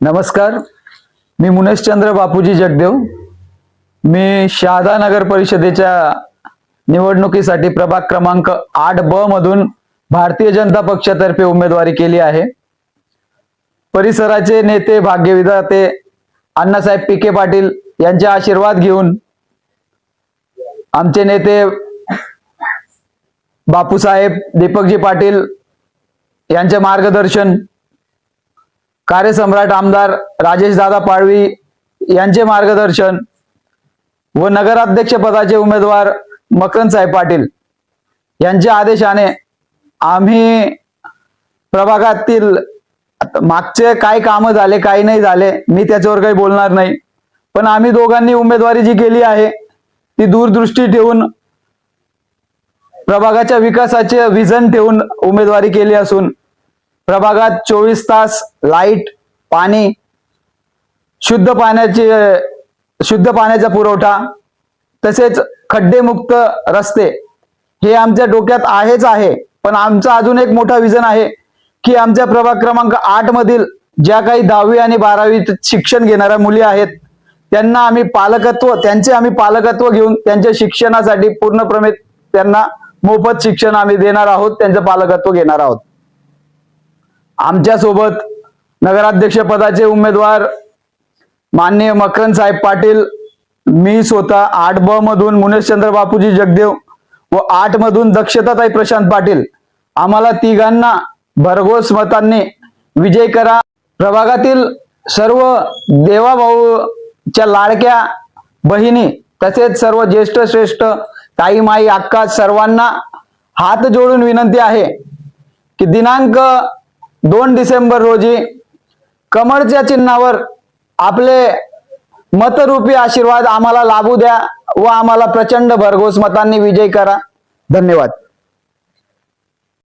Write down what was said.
नमस्कार. मी मुनेशचंद्र बापूजी जगदेव. मी शहादा नगर परिषदेच्या निवडणुकीसाठी प्रभाग क्रमांक आठ ब मधून भारतीय जनता पक्षातर्फे उमेदवारी केली आहे. परिसराचे नेते भाग्यविधाते अण्णासाहेब पिके पाटील यांचे आशीर्वाद घेऊन आमचे नेते बापूसाहेब दीपकजी पाटील यांचे मार्गदर्शन कार्यसम्राट आमदार राजेश दादा पाळवी यांचे मार्गदर्शन व नगराध्यक्ष पदाचे उमेदवार मकरंदसाहेब पाटील यांच्या आदेशाने आम्ही प्रभागातील मागचे काय कामं झाले काही नाही झाले मी त्याच्यावर काही बोलणार नाही. पण आम्ही दोघांनी उमेदवारी जी केली आहे ती दूरदृष्टी ठेवून प्रभागाच्या विकासाचे विजन ठेवून उमेदवारी केली असून प्रभागात चोवीस तास लाइट पाणी शुद्ध पाण्याचे शुद्ध पाण्याचा पुरवठा तसेच खड्डेमुक्त रस्ते हे आमच्या डोक्यात आहेच आहे. पण आमचा अजून एक मोठा विजन आहे की आमच्या प्रभाग क्रमांक आठ मधील ज्या काही दहावी आणि बारावी शिक्षण घेणाऱ्या मुली आहेत त्यांना आम्ही पालकत्व त्यांचे आम्ही पालकत्व घेऊन त्यांच्या शिक्षणासाठी पूर्णप्रमे त्यांना मोफत शिक्षण आम्ही देणार आहोत त्यांचं पालकत्व घेणार आहोत. आमच्यासोबत नगराध्यक्ष पदाचे उमेदवार माननीय मकरंद साहेब पाटील मी स्वतः आठ ब मधून मुनेशचंद्र बापूजी जगदेव व आठ मधून दक्षताताई प्रशांत पाटील. आम्हाला तिघांना भरघोस मतांनी विजय करा. प्रभागातील सर्व देवाभाऊच्या लाडक्या बहिणी तसेच सर्व ज्येष्ठ श्रेष्ठ ताई माई अक्का सर्वांना हात जोडून विनंती आहे की दिनांक दोन डिसेंबर रोजी कमळच्या चिन्हावर आपले मतरूपी आशीर्वाद आम्हाला लाभू द्या व आम्हाला प्रचंड भरघोस मतांनी विजय करा. धन्यवाद.